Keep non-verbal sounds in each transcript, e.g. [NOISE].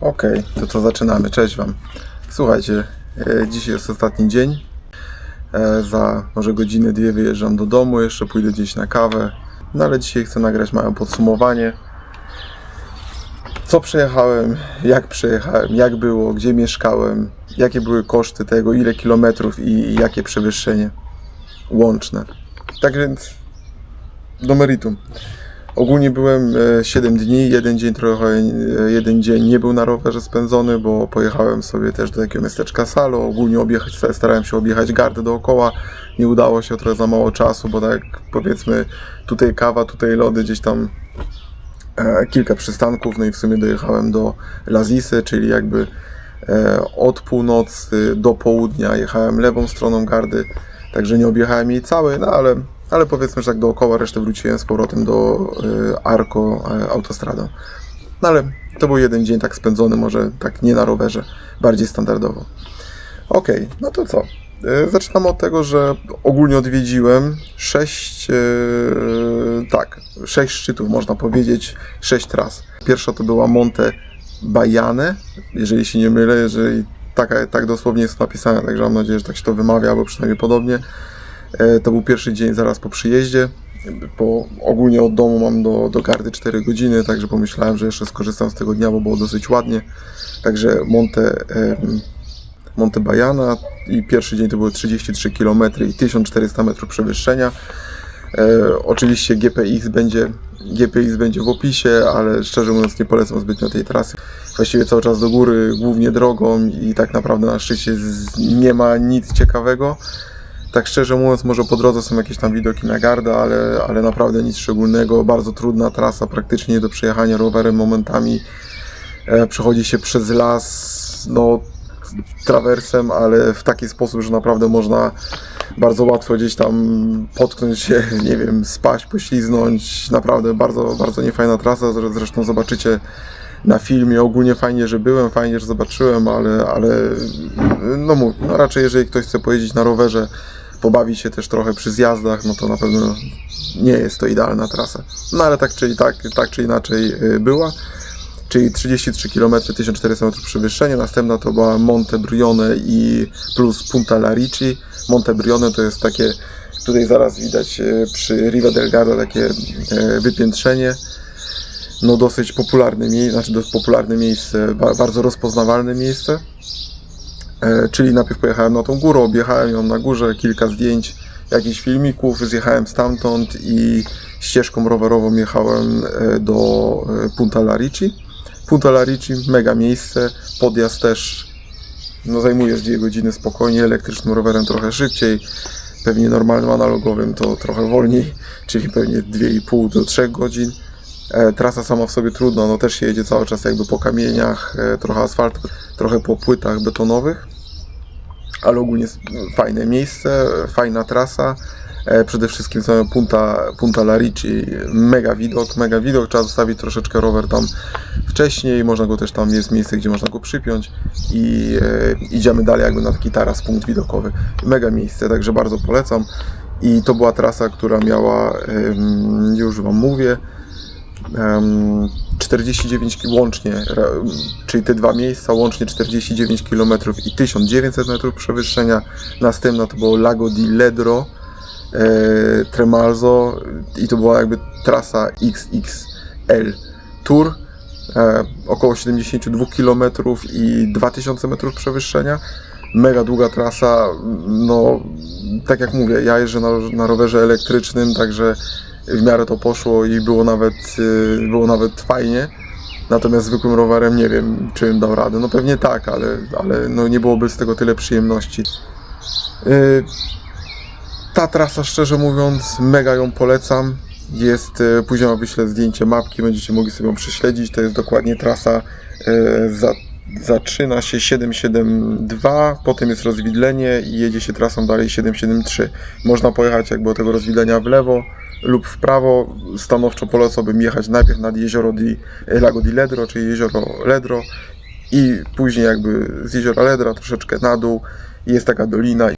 Okej, to co zaczynamy. Cześć Wam. Słuchajcie, e, dzisiaj jest ostatni dzień. E, za może godzinę, dwie wyjeżdżam do domu, jeszcze pójdę gdzieś na kawę. No ale dzisiaj chcę nagrać małe podsumowanie. Co przejechałem, jak przejechałem, jak było, gdzie mieszkałem, jakie były koszty tego, ile kilometrów i jakie przewyższenie łączne. Tak więc do meritum. Ogólnie byłem e, 7 dni, jeden dzień trochę, e, jeden dzień nie był na rowerze spędzony, bo pojechałem sobie też do takiego miasteczka Salo, ogólnie objechać, starałem się objechać gardę dookoła, nie udało się, trochę za mało czasu, bo tak powiedzmy tutaj kawa, tutaj lody, gdzieś tam e, kilka przystanków, no i w sumie dojechałem do Lazisy, czyli jakby e, od północy do południa jechałem lewą stroną gardy, także nie objechałem jej całej, no ale, ale powiedzmy, że tak dookoła, resztę wróciłem z powrotem do e, Arco e, autostradą. No ale to był jeden dzień tak spędzony, może tak nie na rowerze, bardziej standardowo. Okej, no to co? E, Zaczynamy od tego, że ogólnie odwiedziłem sześć, e, tak, sześć szczytów, można powiedzieć, sześć tras. Pierwsza to była Monte Bajane, jeżeli się nie mylę, jeżeli taka, tak dosłownie jest napisane, także mam nadzieję, że tak się to wymawia, albo przynajmniej podobnie. E, To był pierwszy dzień zaraz po przyjeździe, bo ogólnie od domu mam do, do gardy 4 godziny, także pomyślałem, że jeszcze skorzystam z tego dnia, bo było dosyć ładnie. Także Monte, Monte Bajana i pierwszy dzień to były 33 km i 1400 metrów przewyższenia. E, oczywiście GPX będzie, GPX będzie w opisie, ale szczerze mówiąc nie polecam zbytnio tej trasy. Właściwie cały czas do góry, głównie drogą i tak naprawdę na szczycie nie ma nic ciekawego. Tak szczerze mówiąc, może po drodze są jakieś tam widoki na gardę, ale, ale naprawdę nic szczególnego. Bardzo trudna trasa, praktycznie nie do przejechania rowerem momentami. E, przechodzi się przez las, no trawersem, ale w taki sposób, że naprawdę można bardzo łatwo gdzieś tam potknąć się, [LAUGHS] nie wiem, spaść, pośliznąć. Naprawdę bardzo, bardzo niefajna trasa. Zre- Zresztą zobaczycie na filmie. Ogólnie fajnie, że byłem, fajnie, że zobaczyłem, ale, ale no, mów, no raczej jeżeli ktoś chce pojeździć na rowerze, pobawić się też trochę przy zjazdach, no to na pewno nie jest to idealna trasa. No ale tak czy, tak, tak czy inaczej y, była czyli 33 km, 1400 metrów przewyższenia. Następna to była Monte Brione i plus Punta Larici. Monte Brione to jest takie, tutaj zaraz widać e, przy Riva del Garda takie e, wypiętrzenie. No dosyć popularne miejsce, znaczy dość popularne miejsce, ba- bardzo rozpoznawalne miejsce. E, Czyli najpierw pojechałem na tą górę, objechałem ją na górze, kilka zdjęć, jakichś filmików, zjechałem stamtąd i ścieżką rowerową jechałem e, do e, Punta Larici. Punta Larici, mega miejsce, podjazd też no, zajmuje z 2 godziny spokojnie, elektrycznym rowerem trochę szybciej, pewnie normalnym analogowym to trochę wolniej, czyli pewnie 2,5 do 3 godzin. E, trasa sama w sobie trudna, no też się jedzie cały czas jakby po kamieniach, e, trochę asfaltu, trochę po płytach betonowych, ale ogólnie fajne miejsce, fajna trasa. E, Przede wszystkim same Punta, Punta Larici, mega widok, mega widok, trzeba zostawić troszeczkę rower tam wcześniej, można go też tam, jest miejsce, gdzie można go przypiąć i e, idziemy dalej jakby na taki taras, punkt widokowy. Mega miejsce, także bardzo polecam. I to była trasa, która miała, już Wam mówię, 49 ki- łącznie, czyli te dwa miejsca, łącznie 49 km i 1900 metrów przewyższenia. Następna to było Lago di Ledro, e, Tremalzo i to była jakby trasa XXL Tour. E, około 72 km i 2000 metrów przewyższenia. Mega długa trasa, no tak jak mówię, ja jeżdżę na, na rowerze elektrycznym, także w miarę to poszło i było nawet, y, było nawet fajnie. Natomiast zwykłym rowerem nie wiem, czy bym dał radę. No pewnie tak, ale, ale no nie byłoby z tego tyle przyjemności. Y, Ta trasa, szczerze mówiąc, mega ją polecam. Jest, y, później wam wyślę zdjęcie mapki, będziecie mogli sobie ją prześledzić. To jest dokładnie trasa, za, zaczyna się 772, potem jest rozwidlenie i jedzie się trasą dalej 773. Można pojechać jakby od tego rozwidlenia w lewo lub w prawo. Stanowczo polecałbym jechać najpierw nad jezioro di, Lago di Ledro, czyli jezioro Ledro i później jakby z jeziora Ledra troszeczkę na dół jest taka dolina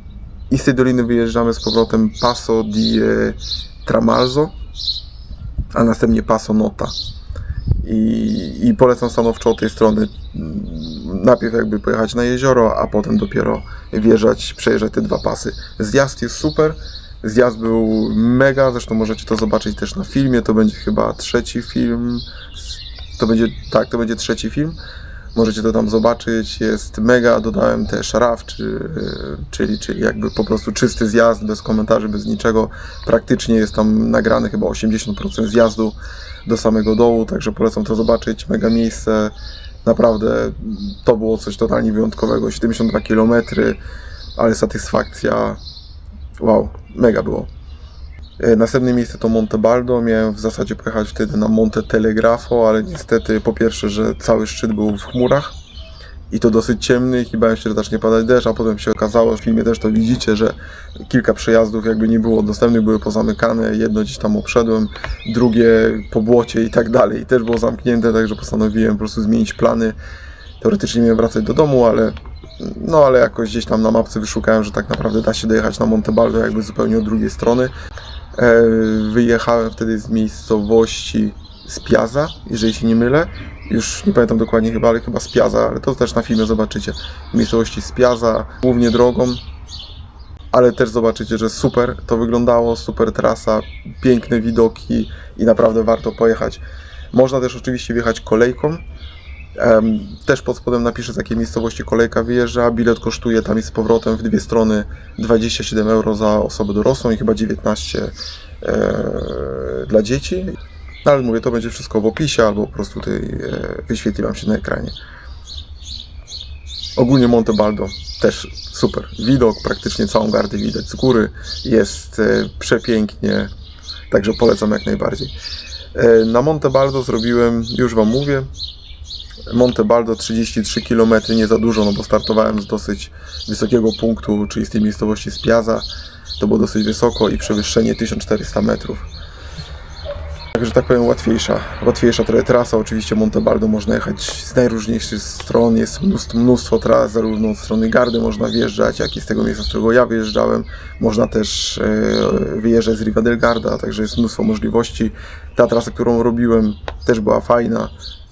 i z tej doliny wyjeżdżamy z powrotem Passo di e, Tramalzo, a następnie Passo Nota. I, I polecam stanowczo od tej strony mm, najpierw jakby pojechać na jezioro, a potem dopiero wjeżdżać, przejeżdżać te dwa pasy. Zjazd jest super, zjazd był mega, zresztą możecie to zobaczyć też na filmie, to będzie chyba trzeci film, to będzie, tak, to będzie trzeci film. Możecie to tam zobaczyć, jest mega, dodałem też czy, czyli, czyli jakby po prostu czysty zjazd, bez komentarzy, bez niczego. Praktycznie jest tam nagrane chyba 80% zjazdu do samego dołu, także polecam to zobaczyć, mega miejsce. Naprawdę to było coś totalnie wyjątkowego, 72 km, ale satysfakcja, wow, mega było. E, Następne miejsce to Monte Baldo. Miałem w zasadzie pojechać wtedy na Monte Telegrafo, ale niestety po pierwsze, że cały szczyt był w chmurach i to dosyć ciemny i bałem się, że zacznie padać deszcz, a potem się okazało, w filmie też to widzicie, że kilka przejazdów jakby nie było dostępnych, były pozamykane, jedno gdzieś tam obszedłem, drugie po błocie i tak dalej i też było zamknięte, także postanowiłem po prostu zmienić plany. Teoretycznie miałem wracać do domu, ale no ale jakoś gdzieś tam na mapce wyszukałem, że tak naprawdę da się dojechać na Monte Baldo jakby zupełnie od drugiej strony. E, Wyjechałem wtedy z miejscowości Spiaza, jeżeli się nie mylę. Już nie pamiętam dokładnie chyba, ale chyba Spiaza, ale to też na filmie zobaczycie. Miejscowości Spiaza, głównie drogą, ale też zobaczycie, że super to wyglądało, super trasa, piękne widoki i naprawdę warto pojechać. Można też oczywiście wjechać kolejką. Też pod spodem napiszę z jakiej miejscowości kolejka wyjeżdża. Bilet kosztuje tam i z powrotem w dwie strony 27 euro za osobę dorosłą i chyba 19 e, dla dzieci. No, ale mówię, to będzie wszystko w opisie albo po prostu tutaj e, wyświetli Wam się na ekranie. Ogólnie Monte Baldo też super. Widok, praktycznie całą gardę widać z góry. Jest e, przepięknie, także polecam jak najbardziej. Na Monte Baldo zrobiłem, już Wam mówię, Monte Baldo 33 km, nie za dużo, no bo startowałem z dosyć wysokiego punktu, czyli z tej miejscowości Spiaza. To było dosyć wysoko i przewyższenie 1400 metrów. Także tak powiem łatwiejsza, łatwiejsza trochę trasa. Oczywiście Monte Baldo można jechać z najróżniejszych stron, jest mnóstwo, mnóstwo tras, zarówno od strony Gardy można wjeżdżać, jak i z tego miejsca, z którego ja wyjeżdżałem. Można też e, wyjeżdżać z Riva del Garda, także jest mnóstwo możliwości. Ta trasa, którą robiłem też była fajna.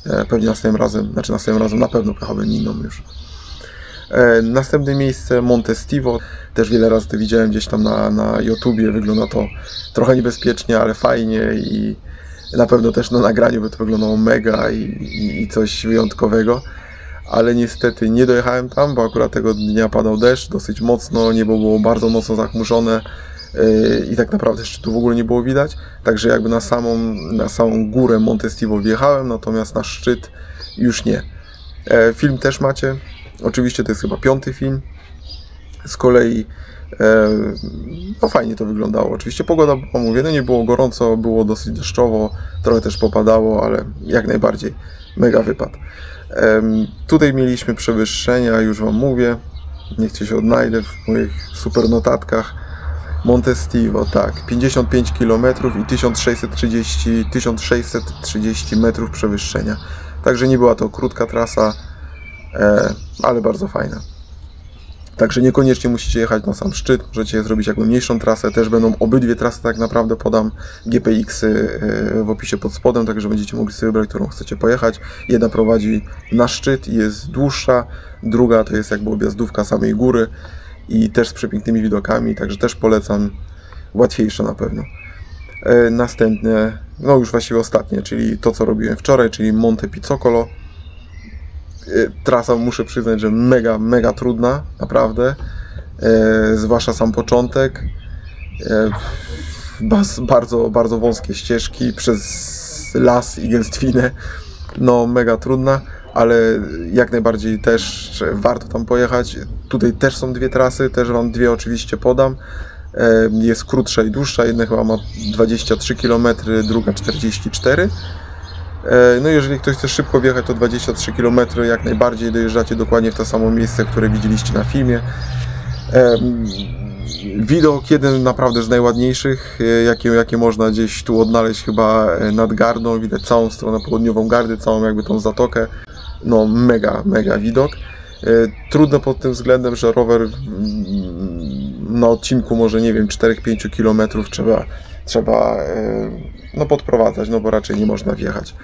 E, Pewnie następnym razem, znaczy następnym razem na pewno pojechałbym inną już. E, Następne miejsce Monte Stivo. Też wiele razy to widziałem gdzieś tam na, na YouTubie. Wygląda to trochę niebezpiecznie, ale fajnie i na pewno też na nagraniu by to wyglądało mega i, i, i coś wyjątkowego. Ale niestety nie dojechałem tam, bo akurat tego dnia padał deszcz dosyć mocno, niebo było bardzo mocno zachmurzone i tak naprawdę szczytu w ogóle nie było widać. Także jakby na samą, na samą górę Monte Stivo wjechałem, natomiast na szczyt już nie. E, Film też macie. Oczywiście to jest chyba piąty film. Z kolei e, no fajnie to wyglądało. Oczywiście pogoda była, mówię, no nie było gorąco, było dosyć deszczowo, trochę też popadało, ale jak najbardziej mega wypad. Tutaj mieliśmy przewyższenia, już Wam mówię. Niech się odnajdę w moich super notatkach. Monte Stivo, tak, 55 km i 1630, 1630 metrów przewyższenia. Także nie była to krótka trasa, e, ale bardzo fajna. Także niekoniecznie musicie jechać na sam szczyt, możecie zrobić jakby mniejszą trasę, też będą obydwie trasy tak naprawdę podam GPX-y e, w opisie pod spodem, także będziecie mogli sobie wybrać, którą chcecie pojechać. Jedna prowadzi na szczyt i jest dłuższa, druga to jest jakby objazdówka samej góry i też z przepięknymi widokami, także też polecam, łatwiejsze na pewno. E, Następne, no już właściwie ostatnie, czyli to co robiłem wczoraj, czyli Monte Pizzocolo. E, Trasa muszę przyznać, że mega, mega trudna, naprawdę. E, zwłaszcza sam początek. Bardzo, bardzo wąskie ścieżki przez las i gęstwinę. No, mega trudna, ale jak najbardziej też warto tam pojechać. Tutaj też są dwie trasy, też Wam dwie oczywiście podam. E, Jest krótsza i dłuższa, jedna chyba ma 23 km, druga 44 E, No jeżeli ktoś chce szybko wjechać, to 23 km jak najbardziej dojeżdżacie dokładnie w to samo miejsce, które widzieliście na filmie. Em, Widok jeden naprawdę z najładniejszych, e, jakie, jakie można gdzieś tu odnaleźć chyba e, nad Gardą. Widać całą stronę południową Gardy, całą jakby tą zatokę. No mega, mega widok. E, Trudno pod tym względem, że rower mm, na odcinku może nie wiem 4-5 km trzeba, trzeba e, no, podprowadzać, no bo raczej nie można wjechać.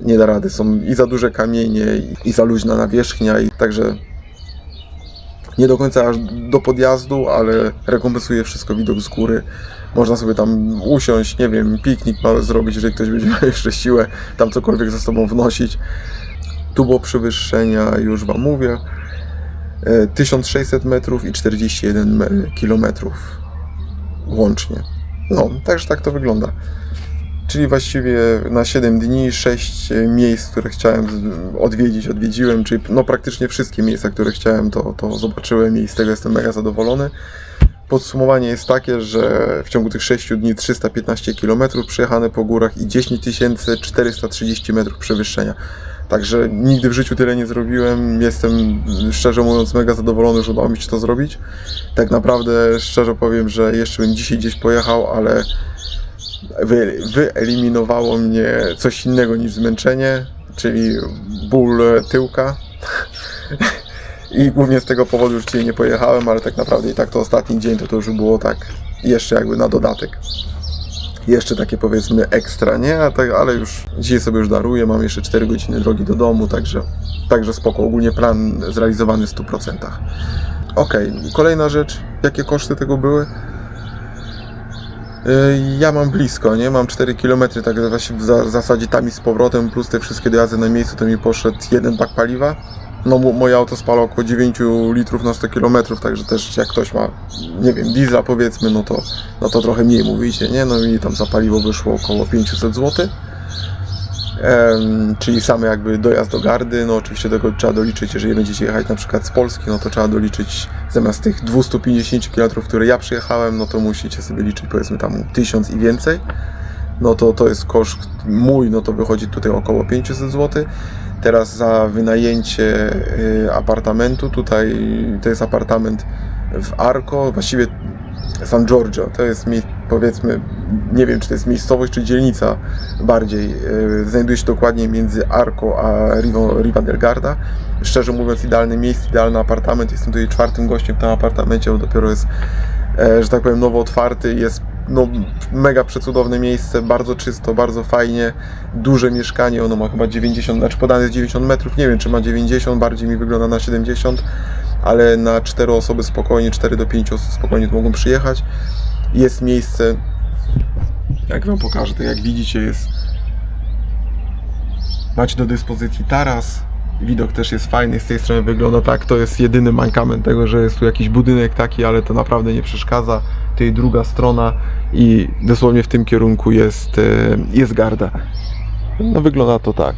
nie da rady. Są i za duże kamienie, i, za luźna nawierzchnia, i także nie do końca aż do podjazdu, ale rekompensuje wszystko widok z góry. Można sobie tam usiąść, nie wiem, piknik mały zrobić, jeżeli ktoś będzie miał jeszcze siłę tam cokolwiek ze sobą wnosić. Tu było przewyższenia, już Wam mówię, e, 1600 metrów i 41 me- kilometrów łącznie. No, także tak to wygląda. Czyli właściwie na 7 dni 6 miejsc, które chciałem odwiedzić, odwiedziłem, czyli no praktycznie wszystkie miejsca, które chciałem, to, to zobaczyłem i z tego jestem mega zadowolony. Podsumowanie jest takie, że w ciągu tych 6 dni 315 km przejechane po górach i 10 430 metrów przewyższenia. Także nigdy w życiu tyle nie zrobiłem. Jestem szczerze mówiąc mega zadowolony, że udało mi się to zrobić. Tak naprawdę szczerze powiem, że jeszcze bym dzisiaj gdzieś pojechał, ale wy, wyeliminowało mnie coś innego niż zmęczenie, czyli ból tyłka. [LAUGHS] I głównie z tego powodu już dzisiaj nie pojechałem, ale tak naprawdę i tak to ostatni dzień to, to już było tak jeszcze jakby na dodatek. Jeszcze takie powiedzmy ekstra, nie? A tak, ale już dzisiaj sobie już daruję, mam jeszcze 4 godziny drogi do domu, także, także spoko. Ogólnie plan zrealizowany w 100%. Okej, kolejna rzecz, jakie koszty tego były? Y, Ja mam blisko, nie? Mam 4 km, tak w za- w zasadzie tam i z powrotem, plus te wszystkie dojazdy na miejscu, to mi poszedł jeden bak paliwa. No mo- moje auto spala około 9 litrów na 100 km, także też jak ktoś ma, nie wiem, diesla powiedzmy, no to, no to trochę mniej wyjdzie, nie? No i tam za paliwo wyszło około 500 zł. Czyli same jakby dojazd do gardy, no oczywiście tego trzeba doliczyć, jeżeli będziecie jechać na przykład z Polski, no to trzeba doliczyć zamiast tych 250 km, które ja przyjechałem, no to musicie sobie liczyć powiedzmy tam 1000 i więcej. No to to jest koszt mój, no to wychodzi tutaj około 500 zł. Teraz za wynajęcie y, apartamentu, tutaj to jest apartament w Arco, właściwie San Giorgio, to jest mie- powiedzmy, nie wiem czy to jest miejscowość czy dzielnica bardziej, yy, znajduje się dokładnie między Arco a Rivo, Riva del Garda. Szczerze mówiąc idealne miejsce, idealny apartament, jestem tutaj czwartym gościem w tym apartamencie, bo dopiero jest, e, że tak powiem, nowo otwarty, jest no, mega przecudowne miejsce, bardzo czysto, bardzo fajnie, duże mieszkanie, ono ma chyba 90, znaczy podane jest 90 metrów, nie wiem czy ma 90, bardziej mi wygląda na 70, ale na 4 osoby spokojnie, 4 do 5 osób spokojnie tu mogą przyjechać. Jest miejsce, jak Wam pokażę, to jak widzicie jest, macie do dyspozycji taras, widok też jest fajny, z tej strony wygląda tak, to jest jedyny mankament tego, że jest tu jakiś budynek taki, ale to naprawdę nie przeszkadza. Tej druga strona i dosłownie w tym kierunku jest, e, jest garda. No wygląda to tak.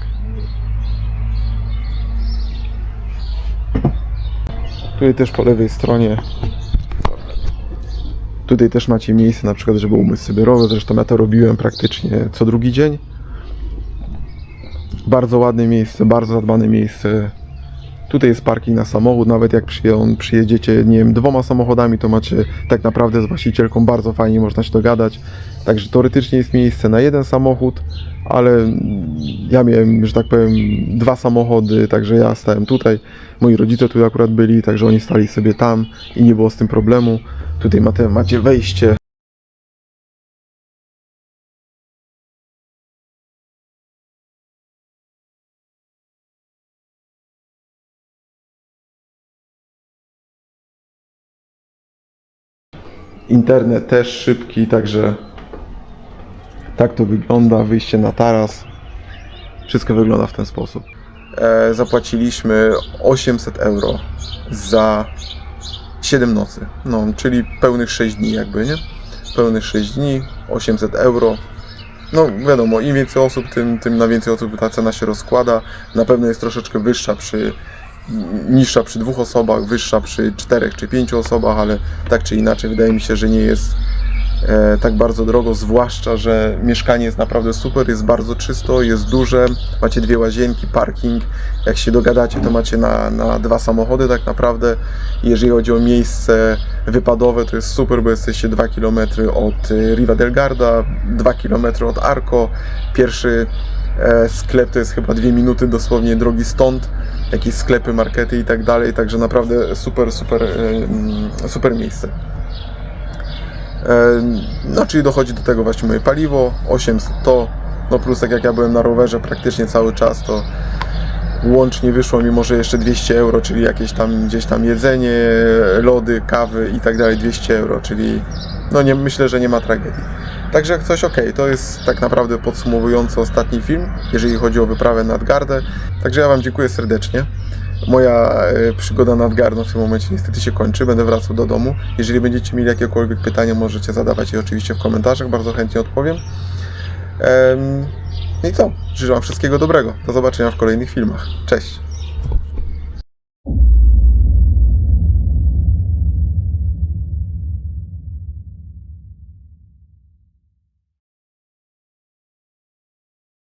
Tutaj też po lewej stronie Tutaj też macie miejsce na przykład, żeby umyć sobie rower, zresztą ja to robiłem praktycznie co drugi dzień. Bardzo ładne miejsce, bardzo zadbane miejsce. Tutaj jest parking na samochód, nawet jak przyje- przyjedziecie, nie wiem, dwoma samochodami, to macie tak naprawdę z właścicielką bardzo fajnie, można się dogadać. Także teoretycznie jest miejsce na jeden samochód, ale ja miałem, że tak powiem, dwa samochody, także ja stałem tutaj. Moi rodzice tu akurat byli, także oni stali sobie tam i nie było z tym problemu. Tutaj macie wejście. Internet też szybki, także tak to wygląda. Wyjście na taras. Wszystko wygląda w ten sposób. E, zapłaciliśmy 800 euro za 7 nocy. No, czyli pełnych 6 dni jakby, nie? Pełnych 6 dni, 800 euro. No wiadomo, im więcej osób, tym, tym na więcej osób ta cena się rozkłada. Na pewno jest troszeczkę wyższa przy niższa przy dwóch osobach, wyższa przy czterech czy pięciu osobach, ale tak czy inaczej wydaje mi się, że nie jest e, tak bardzo drogo, zwłaszcza, że mieszkanie jest naprawdę super, jest bardzo czysto, jest duże, macie dwie łazienki, parking, jak się dogadacie, to macie na, na dwa samochody tak naprawdę. Jeżeli chodzi o miejsce wypadowe, to jest super, bo jesteście 2 km od e, Riva del Garda, 2 km od Arco, pierwszy sklep to jest chyba dwie minuty dosłownie drogi stąd, jakieś sklepy, markety i tak dalej, także naprawdę super, super, e, mm, super miejsce. E, No, czyli dochodzi do tego właśnie moje paliwo, 800 to, No plus tak jak ja byłem na rowerze praktycznie cały czas, to łącznie wyszło mi może jeszcze 200 euro, czyli jakieś tam gdzieś tam jedzenie, lody, kawy i tak dalej 200 euro, czyli no nie, myślę, że nie ma tragedii. Także jak coś ok, to jest tak naprawdę podsumowujący ostatni film, jeżeli chodzi o wyprawę nad Gardę. Także ja Wam dziękuję serdecznie. Moja e, przygoda nad Gardą w tym momencie niestety się kończy, będę wracał do domu. Jeżeli będziecie mieli jakiekolwiek pytania, możecie zadawać je oczywiście w komentarzach, bardzo chętnie odpowiem. Em, no i co? Życzę Wam wszystkiego dobrego. Do zobaczenia w kolejnych filmach. Cześć!